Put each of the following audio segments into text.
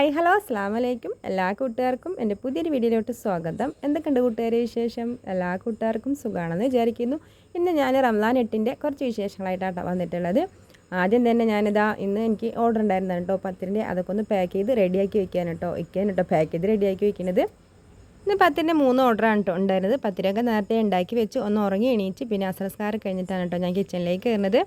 Hi hello അസ്സാം വലൈക്കും എല്ലാ കൂട്ടുകാർക്കും എന്റെ പുതിയൊരു വീഡിയോയിലോട്ട് സ്വാഗതം. എന്തൊക്കെയുണ്ട് കൂട്ടുകാരെ വിശേഷം? എല്ലാ കൂട്ടുകാർക്കും സുഖമാണെന്ന് വിചാരിക്കുന്നു. ഇന്ന് ഞാൻ റംസാൻ എട്ടിന്റെ കുറച്ച് വിശേഷങ്ങളായിട്ടാണ് വന്നിട്ടുള്ളത്. ആദ്യം തന്നെ ഞാനിതാ ഇന്ന് എനിക്ക് ഓർഡർ ഉണ്ടായിരുന്നു കേട്ടോ പത്തിന്റെ അതൊക്കെ ഒന്ന് പാക്ക് ചെയ്ത് റെഡിയാക്കി വെക്കാൻ കേട്ടോ വയ്ക്കാൻ കേട്ടോ പാക്ക് ചെയ്ത് റെഡിയാക്കി വെക്കുന്നത് ഇന്ന് പത്തിന്റെ മൂന്ന് ഓർഡറാണ് കേട്ടോ ഉണ്ടായിരുന്നത്. പത്തിരൊക്കെ നേരത്തെ ഉണ്ടാക്കി വെച്ച് ഒന്ന് ഉറങ്ങി എണീച്ച് പിന്നെ അസംസ്കാരം കഴിഞ്ഞിട്ടാണ് കേട്ടോ ഞാൻ കിച്ചണിലേക്ക് കയറുന്നത്.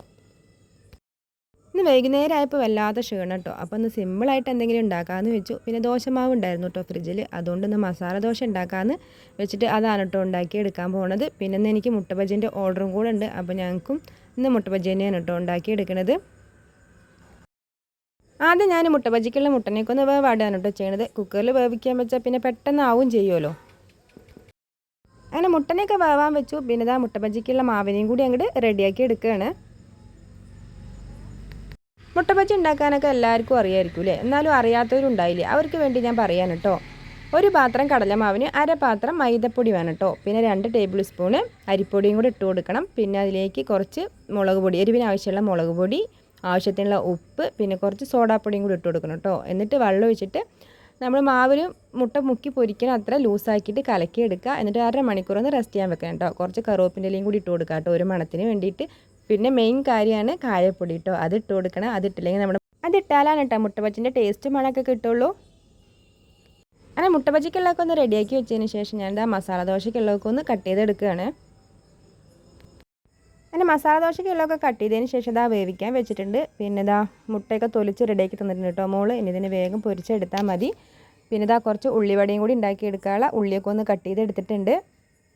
ഇന്ന് വൈകുന്നേരം ആയപ്പോൾ വല്ലാത്ത ക്ഷീണം കേട്ടോ. അപ്പോൾ ഒന്ന് സിമ്പിളായിട്ട് എന്തെങ്കിലും ഉണ്ടാക്കാമെന്ന് വെച്ചു. പിന്നെ ദോശമാവ് ഉണ്ടായിരുന്നു കേട്ടോ ഫ്രിഡ്ജിൽ അതുകൊണ്ട് ഒന്ന് മസാല ദോശ ഉണ്ടാക്കാമെന്ന് വെച്ചിട്ട് അതാണ് കേട്ടോ ഉണ്ടാക്കി എടുക്കാൻ പോണത്. പിന്നെ ഇന്ന് എനിക്ക് മുട്ട ബജ്ജിന്റെ ഓർഡറും കൂടെ ഉണ്ട്. അപ്പോൾ ഞങ്ങൾക്കും ഇന്ന് മുട്ട ബജ്ജി തന്നെയാണ് കേട്ടോ ഉണ്ടാക്കി എടുക്കുന്നത് ആദ്യം ഞാൻ മുട്ട ബജ്ജിക്കുള്ള മുട്ടനേക്ക് ഒന്ന് വേവാടാണ് കേട്ടോ ചെയ്യണത്. കുക്കറിൽ വേവിക്കാൻ വെച്ചാൽ പിന്നെ പെട്ടെന്ന് ആവും ചെയ്യുമല്ലോ. അങ്ങനെ മുട്ടനെയൊക്കെ വേവാൻ വെച്ചു. പിന്നെ ഇതാ മുട്ട ബജ്ജിക്കുള്ള മാവിനെയും കൂടി അങ്ങോട്ട് റെഡിയാക്കി എടുക്കുകയാണ്. മുട്ടപ്പച്ചി ഉണ്ടാക്കാനൊക്കെ എല്ലാവർക്കും അറിയായിരിക്കും അല്ലേ എന്നാലും അറിയാത്തവരുണ്ടായില്ലേ? അവർക്ക് വേണ്ടി ഞാൻ പറയാൻ കേട്ടോ. ഒരു പാത്രം കടലമാവിന് അര പാത്രം മൈദപ്പൊടി വേണം കേട്ടോ. പിന്നെ രണ്ട് ടേബിൾ സ്പൂണ് അരിപ്പൊടിയും കൂടി ഇട്ട് കൊടുക്കണം. പിന്നെ അതിലേക്ക് കുറച്ച് മുളക് പൊടി എരിവിന് ആവശ്യമുള്ള മുളക് പൊടി ആവശ്യത്തിനുള്ള ഉപ്പ് പിന്നെ കുറച്ച് സോഡാപ്പൊടിയും കൂടി ഇട്ട് കൊടുക്കണം കേട്ടോ. എന്നിട്ട് വെള്ളം ഒഴിച്ചിട്ട് നമ്മൾ മാവിന് മുട്ട മുക്കി പൊരിക്കണം അത്ര ലൂസാക്കിയിട്ട് കലക്കി എടുക്കുക. എന്നിട്ട് അര മണിക്കൂർ ഒന്ന് റെസ്റ്റ് ചെയ്യാൻ വെക്കണം കേട്ടോ. കുറച്ച് കറുവപ്പിന്റെ ഇലയും കൂടി ഇട്ട് കൊടുക്കുക കേട്ടോ. ഒരു മണത്തിന് വേണ്ടിയിട്ട് പിന്നെ മെയിൻ കാര്യമാണ് കായപ്പൊടി കേട്ടോ അത് ഇട്ട് കൊടുക്കണം. അതിട്ടില്ലെങ്കിൽ നമ്മുടെ അതിട്ടാലാണ് കേട്ടോ മുട്ടപ്പച്ചിന്റെ ടേസ്റ്റ് മണമൊക്കെ കിട്ടുള്ളൂ. അങ്ങനെ മുട്ടപ്പച്ചിക്കുള്ളതൊക്കെ ഒന്ന് റെഡിയാക്കി വെച്ചതിന് ശേഷം ഞാൻ എന്താ മസാല ദോശയ്ക്കുള്ളതൊക്കെ ഒന്ന് കട്ട് ചെയ്തെടുക്കുകയാണ്. അങ്ങനെ മസാല ദോശയ്ക്കുള്ളതൊക്കെ കട്ട് ചെയ്തതിന് ശേഷം ഇതാ വേവിക്കാൻ വെച്ചിട്ടുണ്ട്. പിന്നെ ഇതാ മുട്ടയൊക്കെ തൊലിച്ച് റെഡിയാക്കി തന്നിട്ടുണ്ട് കേട്ടോ മോൾ. ഇനി ഇതിന് വേഗം പൊരിച്ചെടുത്താൽ മതി. പിന്നെ ഇതാ കുറച്ച് ഉള്ളിവടയും കൂടി ഉണ്ടാക്കി എടുക്കാനുള്ള ഉള്ളിയൊക്കെ ഒന്ന് കട്ട് ചെയ്തെടുത്തിട്ടുണ്ട്.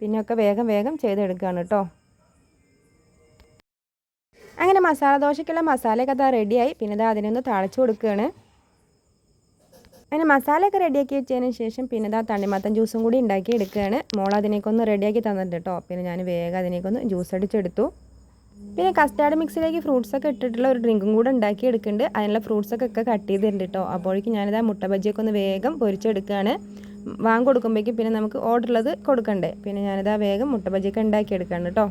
പിന്നെയൊക്കെ വേഗം വേഗം ചെയ്തെടുക്കുകയാണ് കേട്ടോ അങ്ങനെ മസാല ദോശയ്ക്കുള്ള മസാലയൊക്കെ അതാ റെഡിയായി പിന്നെ ഇതാ അതിനൊന്ന് തളച്ചു കൊടുക്കുകയാണ് അങ്ങനെ മസാലയൊക്കെ റെഡിയാക്കി വെച്ചതിന് ശേഷം പിന്നെ ഇതാ തണ്ണിമത്തൻ ജ്യൂസും കൂടി ഉണ്ടാക്കി എടുക്കുകയാണ് മോൾ അതിനേക്കൊന്ന് റെഡിയാക്കി തന്നിട്ട് കേട്ടോ പിന്നെ ഞാൻ വേഗം അതിനേക്കൊന്ന് ജ്യൂസ് അടിച്ചെടുത്തു. പിന്നെ കസ്റ്റാർഡ് മിക്സിലേക്ക് ഫ്രൂട്ട്സ് ഒക്കെ ഇട്ടിട്ടുള്ള ഒരു ഡ്രിങ്കും കൂടെ ഉണ്ടാക്കി എടുക്കുന്നുണ്ട്. അതിനുള്ള ഫ്രൂട്ട്സ് ഒക്കെ ഒക്കെ കട്ട് ചെയ്തിട്ടുണ്ട് കേട്ടോ അപ്പോഴേക്കും ഞാനിതാ മുട്ട ബജ്ജിയൊക്കെ ഒന്ന് വേഗം പൊരിച്ചെടുക്കുകയാണ് വാങ്ങി കൊടുക്കുമ്പോഴേക്കും പിന്നെ നമുക്ക് ഓർഡർ ഉള്ളത് കൊടുക്കണ്ടേ. പിന്നെ ഞാനിതാ വേഗം മുട്ട ബജ്ജിയൊക്കെ ഉണ്ടാക്കി എടുക്കുകയാണ് കേട്ടോ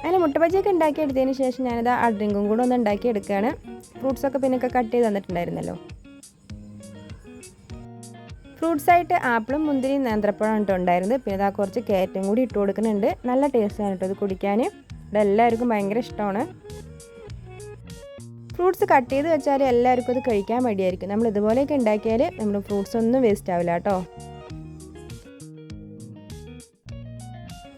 അങ്ങനെ മുട്ടപ്പച്ചയൊക്കെ ഉണ്ടാക്കി എടുത്തതിന് ശേഷം ഞാനത് ആ ഡ്രിങ്കും കൂടെ ഒന്ന് ഉണ്ടാക്കി എടുക്കുകയാണ് ഫ്രൂട്ട്സൊക്കെ പിന്നൊക്കെ കട്ട് ചെയ്ത് തന്നിട്ടുണ്ടായിരുന്നല്ലോ. ഫ്രൂട്ട്സ് ആയിട്ട് ആപ്പിളും മുന്തിരിയും നേന്ത്രപ്പഴം കേട്ടോ ഉണ്ടായിരുന്നത്. പിന്നെ ഇതാ കുറച്ച് കയറ്റും കൂടി ഇട്ട് കൊടുക്കുന്നുണ്ട്. നല്ല ടേസ്റ്റാണ് കേട്ടോ ഇത് കുടിക്കാൻ ഇവിടെ എല്ലാവർക്കും ഭയങ്കര ഇഷ്ടമാണ്. ഫ്രൂട്ട്സ് കട്ട് ചെയ്ത് വെച്ചാൽ എല്ലാവർക്കും അത് കഴിക്കാൻ മടിയായിരിക്കും. നമ്മൾ ഇതുപോലെയൊക്കെ ഉണ്ടാക്കിയാൽ നമ്മൾ ഫ്രൂട്ട്സ് ഒന്നും വേസ്റ്റ് ആവില്ല കേട്ടോ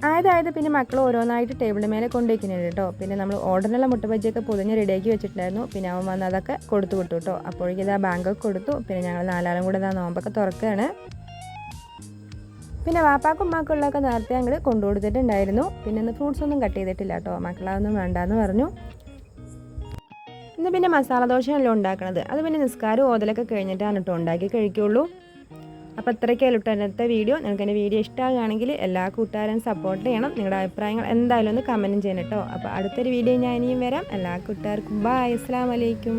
ആയതായത് പിന്നെ മക്കൾ ഓരോന്നായിട്ട് ടേബിളിന് മേലെ കൊണ്ടുവയ്ക്കുന്നുണ്ട് കേട്ടോ. പിന്നെ നമ്മൾ ഓർഡറിനുള്ള മുട്ട ബജിയൊക്കെ പൊതിഞ്ഞ് റെഡിയാക്കി വെച്ചിട്ടുണ്ടായിരുന്നു. പിന്നെ അവൻ വന്ന് അതൊക്കെ കൊടുത്തു വിട്ടു കേട്ടോ. അപ്പോഴേക്കും ഇതാ ബാങ്കൊക്കെ കൊടുത്തു. പിന്നെ ഞങ്ങൾ നാലാളും കൂടെ ഇതാ നോമ്പൊക്കെ തുറക്കുകയാണ് പിന്നെ വാപ്പാക്കും ഉമ്മാക്കുള്ളതൊക്കെ നേരത്തെ അങ്ങോട്ട് കൊണ്ടുകൊടുത്തിട്ടുണ്ടായിരുന്നു പിന്നെ ഇന്ന് ഫ്രൂട്ട്സ് ഒന്നും കട്ട് ചെയ്തിട്ടില്ല കേട്ടോ. മക്കളതൊന്നും വേണ്ടാന്ന് പറഞ്ഞു. ഇന്ന് പിന്നെ മസാല ദോശയല്ലോ ഉണ്ടാക്കണത്. അത് പിന്നെ നിസ്കാരം ഓതലൊക്കെ കഴിഞ്ഞിട്ടാണ് കേട്ടോ ഉണ്ടാക്കി കഴിക്കുള്ളൂ. അപ്പോൾ ഇത്രയ്ക്കല്ലോ ഇന്നത്തെ വീഡിയോ നിങ്ങൾക്ക് എന്റെ വീഡിയോ ഇഷ്ടമാകുകയാണെങ്കിൽ എല്ലാ കൂട്ടുകാരും സപ്പോർട്ട് ചെയ്യണം. നിങ്ങളുടെ അഭിപ്രായങ്ങൾ എന്തായാലും ഒന്ന് കമന്റും ചെയ്യണം കേട്ടോ. അപ്പോൾ അടുത്തൊരു വീഡിയോ ഞാൻ ഇനിയും വരാം. എല്ലാ കൂട്ടുകാർക്കും ബായ് അസ്സാം വലൈക്കും